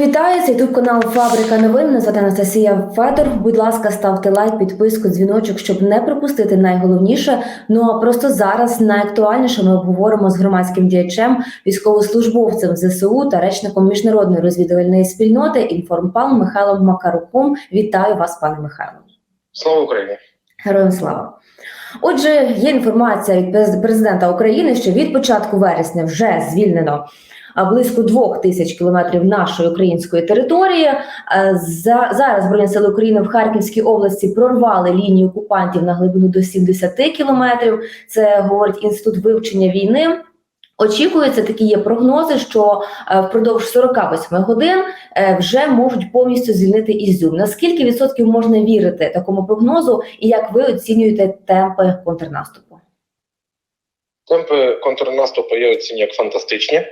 Вітаю, це ютуб канал Фабрика новин. Мене звати Анастасія Федор. Будь ласка, ставте лайк, підписку, дзвіночок, щоб не пропустити найголовніше. Ну а просто зараз найактуальніше ми обговоримо з громадським діячем, військовослужбовцем ЗСУ та речником міжнародної розвідувальної спільноти інформпал Михайлом Макаруком. Вітаю вас, пане Михайло. Слава Україні! Героям слава. Отже, є інформація від през- президента України, що від початку вересня вже звільнено близько двох тисяч кілометрів нашої української території. Е, За зараз збройні сили України в Харківській області прорвали лінію окупантів на глибину до 70 кілометрів. Це говорить інститут вивчення війни. Очікується, такі є прогнози, що е, впродовж 48 годин е, вже можуть повністю звільнити Ізюм. Наскільки відсотків можна вірити такому прогнозу, і як ви оцінюєте темпи контрнаступу? Темпи контрнаступу я оцінюю як фантастичні.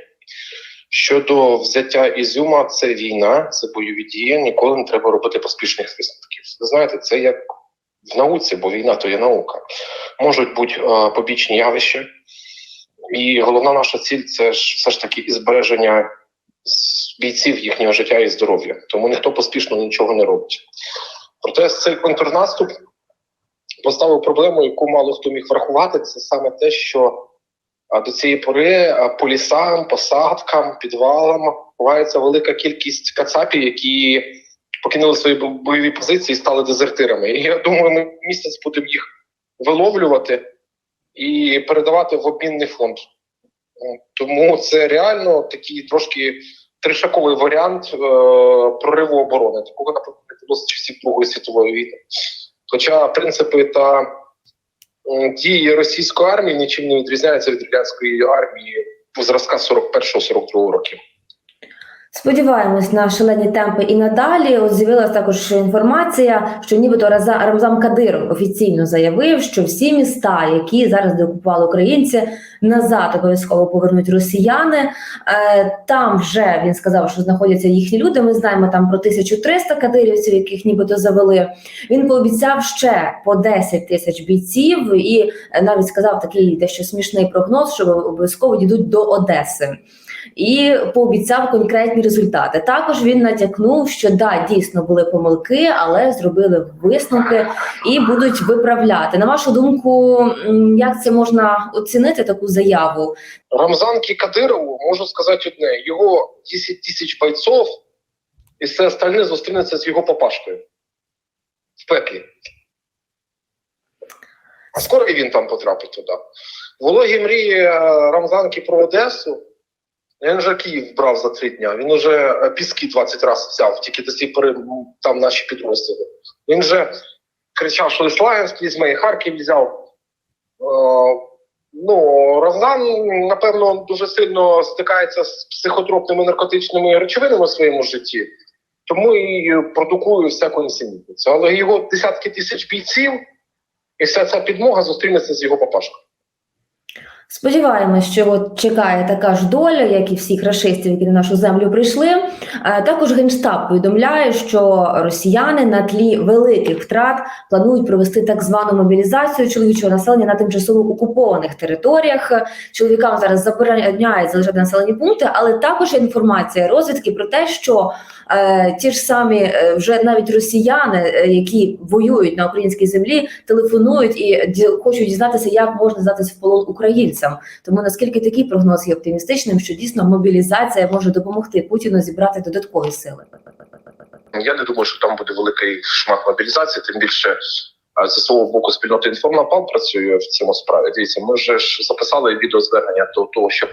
Щодо взяття Ізюма, це війна, це бойові дії. Ніколи не треба робити поспішних висновків. Ви знаєте, це як в науці, бо війна то є наука. Можуть бути е, побічні явища, і головна наша ціль це ж все ж таки і збереження бійців їхнього життя і здоров'я. Тому ніхто поспішно нічого не робить. Проте цей контрнаступ поставив проблему, яку мало хто міг врахувати. Це саме те, що до цієї пори по лісам, посадкам, підвалам ховається велика кількість кацапів, які покинули свої бойові позиції і стали дезертирами. І я думаю, ми місяць будемо їх виловлювати і передавати в обмінний фонд. Тому це реально такий трошки тришаковий варіант е, прориву оборони. Такого наприклад не було з часів Другої світової війни. Хоча принципи та дії російської армії нічим не відрізняються від радянської армії зразка 41-42 років. Сподіваємось на шалені темпи і надалі. От з'явилася також інформація, що нібито Рамзан Кадиров офіційно заявив, що всі міста, які зараз деокупували українці, назад обов'язково повернуть росіяни. Е, Там вже він сказав, що знаходяться їхні люди. Ми знаємо там про 1300 кадирівців, яких нібито завели. Він пообіцяв ще по 10 тисяч бійців, і навіть сказав такий дещо смішний прогноз, що обов'язково дійдуть до Одеси і пообіцяв конкретні результати. Також він натякнув, що да, дійсно були помилки, але зробили висновки і будуть виправляти. На вашу думку, як це можна оцінити таку заяву? Рамзанки Кадирову можу сказати одне: його 10 тисяч бойців, і все остальне зустрінеться з його папашкою в пеклі. А скоро і він там потрапить туди. Вологі мрії е, Рамзанки про Одесу. Він вже Київ брав за три дня. Він вже е, піски 20 разів взяв, тільки до цієї пори там наші підрозділи. Він вже кричав, що Славянськ візьме і Харків взяв. Е, Ну, Равзан, напевно, дуже сильно стикається з психотропними наркотичними речовинами в своєму житті, тому і продукує всяку несенітницю. Але його десятки тисяч бійців, і вся ця підмога зустрінеться з його папашкою. Сподіваємось, що от чекає така ж доля, як і всіх рашистів, які на нашу землю прийшли. Е, Також генштаб повідомляє, що росіяни на тлі великих втрат планують провести так звану мобілізацію чоловічого населення на тимчасово окупованих територіях. Чоловікам зараз забороняють залишати населені пункти, але також інформація розвідки про те, що е, ті ж самі е, вже навіть росіяни, е, які воюють на українській землі, телефонують і ді- хочуть дізнатися, як можна здатися в полон українцям. Тому наскільки такий прогноз є оптимістичним, що дійсно мобілізація може допомогти Путіну зібрати додаткові сили? Я не думаю, що там буде великий шмат мобілізації, тим більше зі свого боку спільноти інформапал працює в цьому справі. Дивіться, ми вже ж записали відеозвернення до того, щоб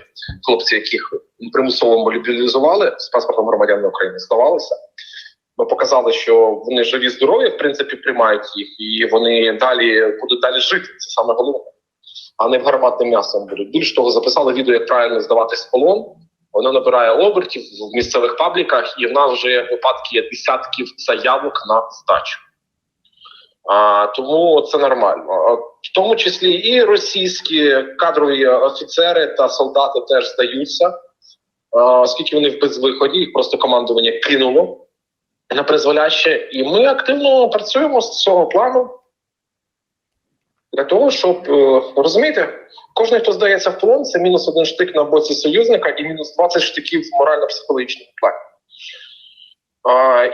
хлопці, яких примусово мобілізували з паспортом громадян України, здавалися. Ми показали, що вони живі, здорові, в принципі, приймають їх, і вони далі будуть далі жити. Це саме головне, а не в гарматним м'ясом будуть. Більш того, записали відео, як правильно здаватись в полон. Воно набирає обертів в місцевих пабліках, і в нас вже випадки є десятків заявок на здачу. А, тому це нормально. В тому числі і російські кадрові офіцери та солдати теж здаються, оскільки вони в безвиході, їх просто командування кинуло на призволяще. І ми активно працюємо з цього плану для того, щоб е, розумієте, кожен, хто здається в полон, це мінус один штик на боці союзника і мінус 20 штиків в морально-психологічному плані.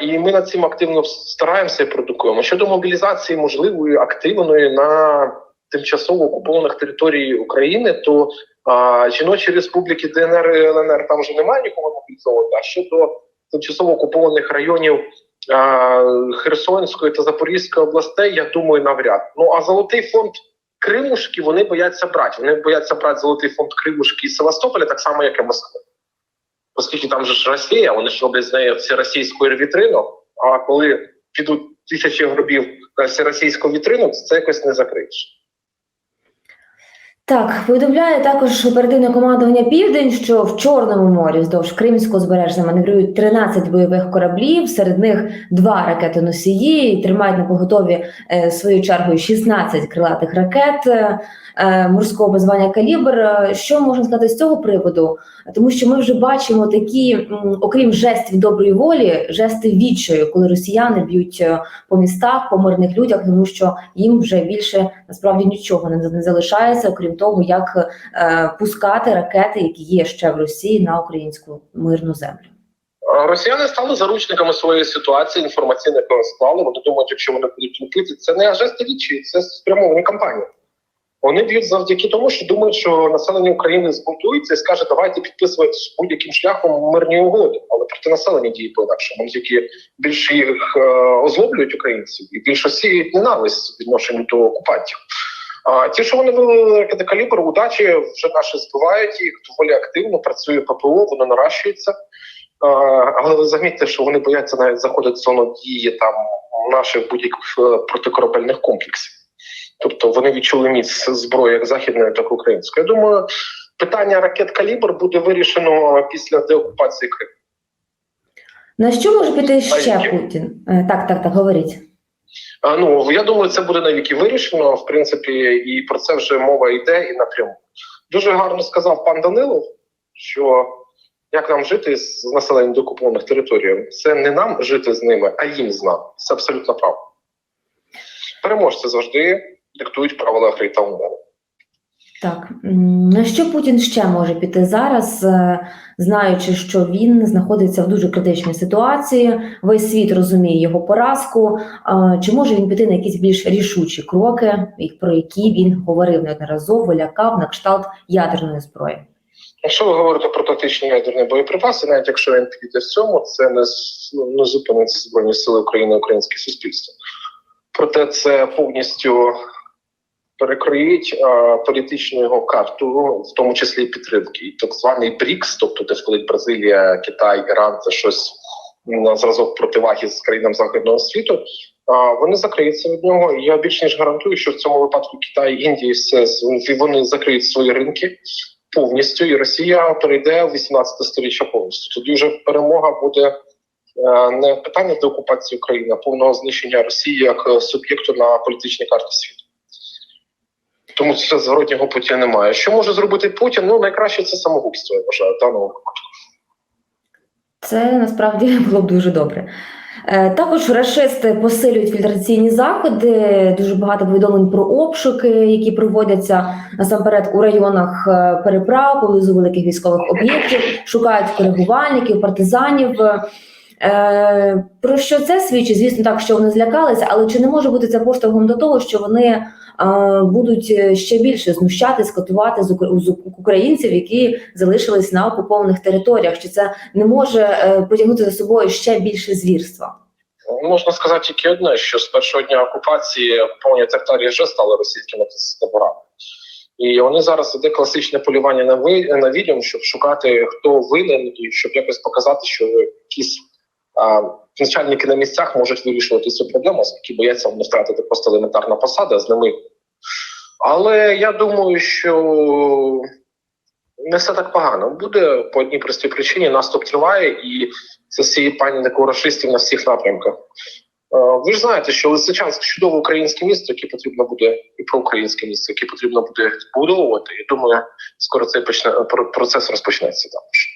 і ми над цим активно стараємося і продукуємо. Щодо мобілізації можливої активної на тимчасово окупованих територій України, то а, жіночі республіки ДНР і ЛНР там вже немає нікого мобілізовувати. А щодо тимчасово окупованих районів а, Херсонської та Запорізької областей, я думаю, навряд. Ну а золотий фонд Кримушки вони бояться брати. Вони бояться брати золотий фонд Кримушки і Севастополя, так само, як і Москви. Оскільки там же ж Росія, вони ж роблять з нею всеросійську вітрину, а коли підуть тисячі гробів на всеросійську вітрину, це якось не закриєш. Так, повідомляє також оперативне командування Південь, що в Чорному морі вздовж Кримського збережжя маневрують 13 бойових кораблів, серед них два ракети-носії, і тримають на поготові е, своєю чергою 16 крилатих ракет морського базвання калібр. Е, Що можна сказати з цього приводу? Тому що ми вже бачимо такі, окрім жестів доброї волі, жести відчаю, коли росіяни б'ють е, по містах, по мирних людях, тому що їм вже більше насправді нічого не, залишається, окрім того, як е, пускати ракети, які є ще в Росії на українську мирну землю. Росіяни стали заручниками своєї ситуації, інформаційно яку склали. Вони думають, якщо вони будуть лупити, це не жести відчі, це спрямовані кампанії. Вони б'ють завдяки тому, що думають, що населення України збунтується і скаже, давайте підписувати будь-яким шляхом мирні угоди. Але проти населення діє по-інакшому. Вони тільки більше їх е, озлоблюють українців і більше сіють ненависть відношенню до окупантів. А ті, що вони вели ракети калібр, удачі вже наші збивають їх доволі активно. Працює ППО, воно наращується. Але ви замітьте, що вони бояться навіть заходити в зону дії там наших будь-яких е, протикорабельних комплексів. Тобто вони відчули міць зброї як західної, так і української. Я думаю, питання ракет калібр буде вирішено після деокупації Криму. На що може піти ще? Путін? Е, Так, так, так, говоріть. А, ну я думаю, це буде навіки вирішено. В принципі, і про це вже мова йде і напряму. Дуже гарно сказав пан Данилов, що як нам жити з населенням деокупованих територій, це не нам жити з ними, а їм з нами. Це абсолютно правда. Переможці завжди диктують правила гри та умови. Так, на що Путін ще може піти зараз, е, знаючи, що він знаходиться в дуже критичній ситуації, весь світ розуміє його поразку. Чи може він піти на якісь більш рішучі кроки, про які він говорив неодноразово, лякав на кшталт ядерної зброї? Якщо ви говорите про тактичні ядерні боєприпаси, навіть якщо він піде в цьому, це не, не зупинить Збройні Сили України, українське суспільство. Проте це повністю перекроїть а, політичну його карту, в тому числі підтримки. І так званий БРІКС, тобто де входить Бразилія, Китай, Іран, це щось на зразок противаги з країнам західного світу. Вони закриються від нього. І я більш ніж гарантую, що в цьому випадку Китай, Індія, все вони закриють свої ринки повністю, і Росія перейде в 18 сторіччя повністю. Тоді вже перемога буде е, не питання деокупації України, а повного знищення Росії як е, суб'єкту на політичній карті світу. Тому це зворотнього путі немає. Що може зробити Путін? Ну найкраще це самогубство, я вважаю, в випадку. Це насправді було б дуже добре. Е, Також рашисти посилюють фільтраційні заходи. Дуже багато повідомлень про обшуки, які проводяться насамперед у районах е, переправ поблизу великих військових об'єктів, шукають коригувальників, партизанів. Е, Про що це свідчить? Звісно, так, що вони злякалися, але чи не може бути це поштовхом до того, що вони будуть ще більше знущатись, катувати з ук- українців, які залишились на окупованих територіях? Чи це не може е, потягнути за собою ще більше звірства? Можна сказати тільки одне: що з першого дня окупації повні території вже стали російськими таборами. І вони зараз іде класичне полювання на ви на відьом, щоб шукати хто винен, і щоб якось показати, що якісь а, начальники на місцях можуть вирішувати цю проблему, оскільки бояться вони втратити просто елементарна посада з ними. Але я думаю, що не все так погано. Буде по одній простій причині наступ триває, і це сіє паніку рашистів на всіх напрямках. Е, Ви ж знаєте, що Лисичанськ чудове українське місто, яке потрібно буде і проукраїнське місто, яке потрібно буде побудовувати. І думаю, скоро цей почне про- процес розпочнеться також.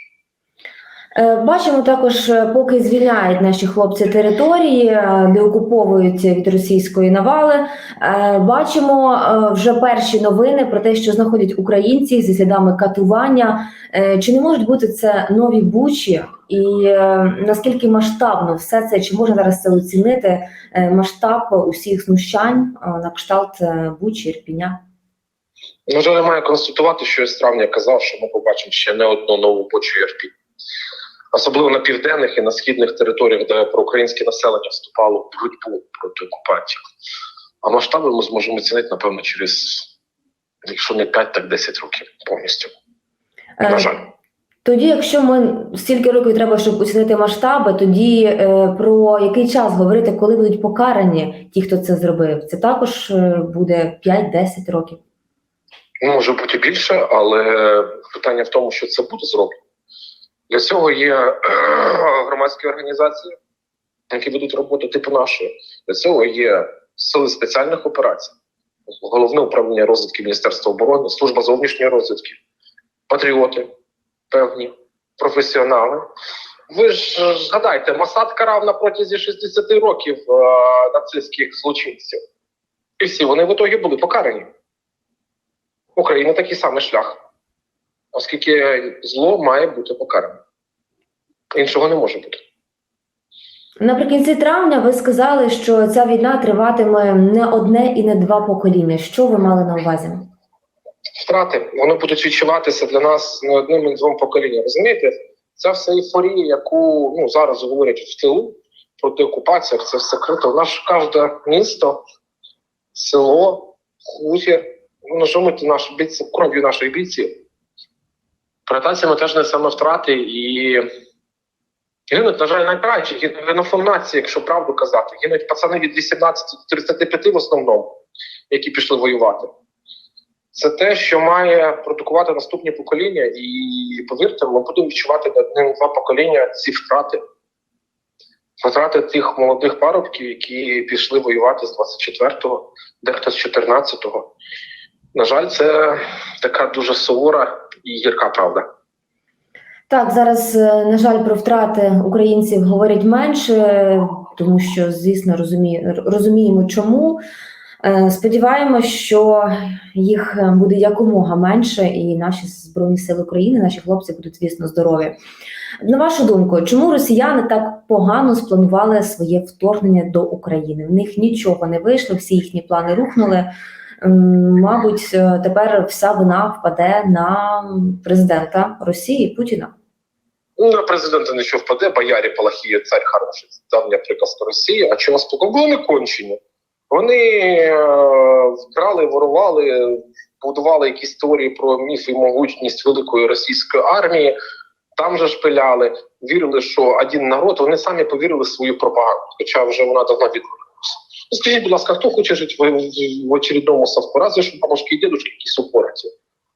Е, Бачимо також, е, поки звільняють наші хлопці території, е, де окуповують від російської навали. Бачимо вже перші новини про те, що знаходять українці зі слідами катування. Чи не можуть бути це нові бучі, І наскільки масштабно все це, чи можна зараз це оцінити, масштаб усіх знущань на кшталт Бучі, Ірпіня? Я маю констатувати, що я з травня казав, що ми побачимо ще не одну нову почу ЄРПі. Особливо на південних і на східних територіях, де проукраїнське населення вступало в боротьбу проти окупантів. А масштаби ми зможемо оцінити, напевно, через, якщо не 5, так 10 років повністю. Е, На жаль. Тоді, якщо ми стільки років треба, щоб оцінити масштаби, тоді е, про який час говорити, коли будуть покарані ті, хто це зробив? Це також е, буде 5-10 років. Може бути більше, але питання в тому, що це буде зроблено. Для цього є е, громадські організації, які ведуть роботу типу нашої. Для цього є сили спеціальних операцій, головне управління розвідки Міністерства оборони, служба зовнішньої розвідки, патріоти, певні, професіонали. Ви ж е, згадайте, Масад карав на протязі 60 років е, нацистських злочинців. І всі вони в ітогі були покарані. Україна такий самий шлях, оскільки зло має бути покаране. Іншого не може бути. Наприкінці травня ви сказали, що ця війна триватиме не одне і не два покоління. Що ви мали на увазі? Втрати вони будуть відчуватися для нас не одним і двом поколінням. Розумієте, ця вся ейфорія, яку ну, зараз говорять в тилу проти окупаціях, це все крито. Наш кожне місто, село, хутір, ну, нажимати наші бійці, кров'ю наших бійців. Приватація ми теж несемо втрати і гинуть, на жаль, найкраще. Генофон нації, якщо правду казати. Гинуть пацани від 18 до 35 в основному, які пішли воювати. Це те, що має продукувати наступні покоління, і повірте, ми будемо відчувати на одним-два покоління ці втрати. Втрати тих молодих парубків, які пішли воювати з 24-го, дехто з 14-го. На жаль, це така дуже сувора і гірка правда. Так, зараз, е, на жаль, про втрати українців говорять менше, тому що, звісно, розумі... розуміємо, чому. Е, Сподіваємось, що їх буде якомога менше, і наші збройні сили України, наші хлопці будуть, звісно, здорові. На вашу думку, чому росіяни так погано спланували своє вторгнення до України? В них нічого не вийшло, всі їхні плани рухнули. Мабуть, е, тепер вся вина впаде на президента Росії Путіна. Ну, на президента не що впаде, боярі Палахія, цар хороший, давня приказка Росії. А чого спокійно? Бо вони кончені. Вони е, вкрали, ворували, будували якісь теорії про міф і могутність великої російської армії. Там же ж пиляли, вірили, що один народ, вони самі повірили в свою пропаганду, хоча вже вона давно відмовилася. Скажіть, будь ласка, хто хоче жити в, в, очередному совку? Разве що бабушки і дідушки якісь упораті.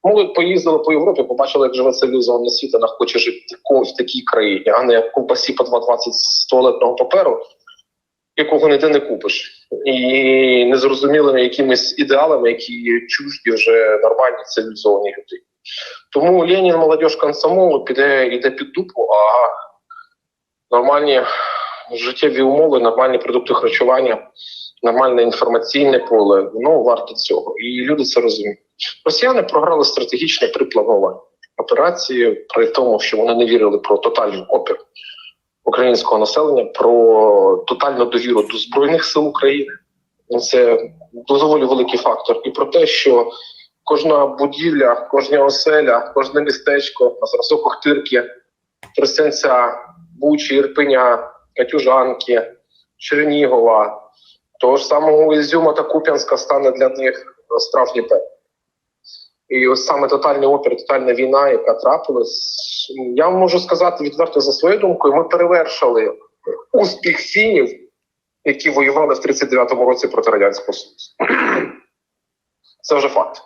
Молодь поїздили по Європі, побачили, як живе цивілізована світ, вона хоче жити тако- в такій країні, а не в ковбасі по 2,20 з туалетного паперу, якого ніде не купиш. І незрозумілими якимись ідеалами, які чужді вже нормальні цивілізовані люди. Тому Ленін, молодіж комсомолу піде йде під дупу, а нормальні життєві умови, нормальні продукти харчування, нормальне інформаційне поле, воно варто цього. І люди це розуміють. Росіяни програли стратегічне при операції, при тому, що вони не вірили про тотальний опір українського населення, про тотальну довіру до збройних сил України. Це доволі великий фактор. І про те, що кожна будівля, кожна оселя, кожне містечко на зразок Охтирки, Тростянця, Бучі, Ірпеня, Катюжанки, Чернігова, того ж самого Ізюма та Куп'янська стане для них справжній пек. І ось саме тотальний опір, тотальна війна, яка трапилась, я вам можу сказати відверто за своєю думкою, ми перевершили успіх фінів, які воювали в 39-му році проти Радянського Союзу. Це вже факт.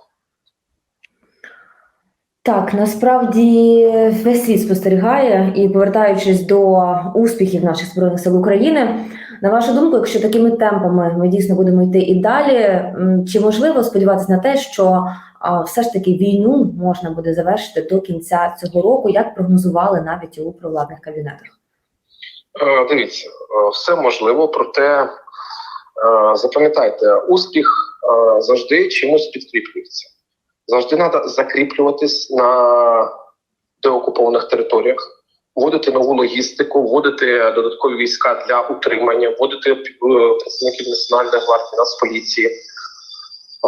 Так, насправді весь світ спостерігає і повертаючись до успіхів наших збройних сил України, на вашу думку, якщо такими темпами ми дійсно будемо йти і далі, чи можливо сподіватися на те, що все ж таки війну можна буде завершити до кінця цього року, як прогнозували навіть у провладних кабінетах? Е, Дивіться, е, все можливо, проте е, запам'ятайте, успіх завжди чимось підкріплюється. Завжди треба закріплюватись на деокупованих територіях. вводити нову логістику, вводити додаткові війська для утримання, вводити е, працівників національної гвардії, Нацполіції,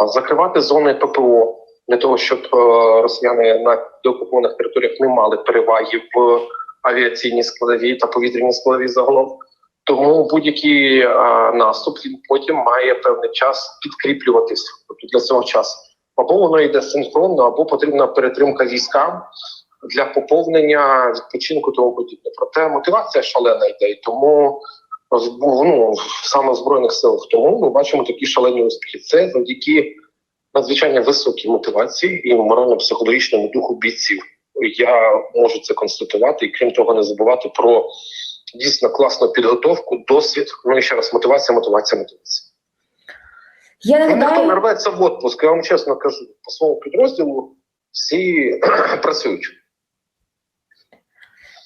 а, закривати зони ППО для того, щоб е, росіяни на деокупованих територіях не мали переваги в авіаційній складовій та повітряній складовій загалом. Тому будь-який е, наступ він потім має певний час підкріплюватись. Тобто для цього часу або воно йде синхронно, або потрібна перетримка військам для поповнення відпочинку тому подібне. Проте мотивація шалена йде, і тому ну, саме в збройних силах тому ми бачимо такі шалені успіхи. Це завдяки надзвичайно високій мотивації і морально-психологічному духу бійців. Я можу це констатувати, і крім того, не забувати про дійсно класну підготовку, досвід. Ну і ще раз мотивація, мотивація, мотивація. Я не нагадаю, рветься в отпуск, я вам чесно кажу, по своєму підрозділу всі працюють.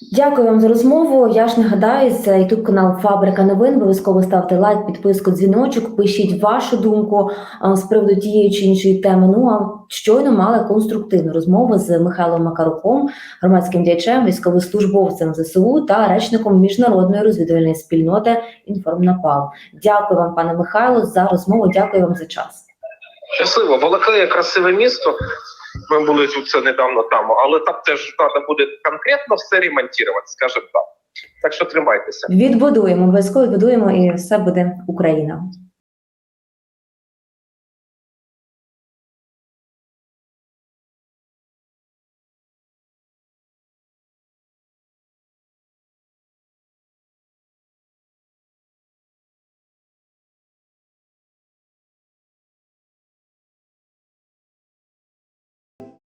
Дякую вам за розмову. Я ж нагадаю, це youtube канал Фабрика новин. Обов'язково ставте лайк, підписку, дзвіночок. Пишіть вашу думку з приводу тієї чи іншої теми. Ну а щойно мали конструктивну розмову з Михайлом Макаруком, громадським діячем, військовослужбовцем ЗСУ та речником міжнародної розвідувальної спільноти Інформнапал. Дякую вам, пане Михайло, за розмову. Дякую вам за час. Щасливо, Балаклея красиве місто. Ми були це недавно там, але там теж треба буде конкретно все ремонтувати, скажімо так. Так що тримайтеся. Відбудуємо обов'язково відбудуємо, і все буде Україна.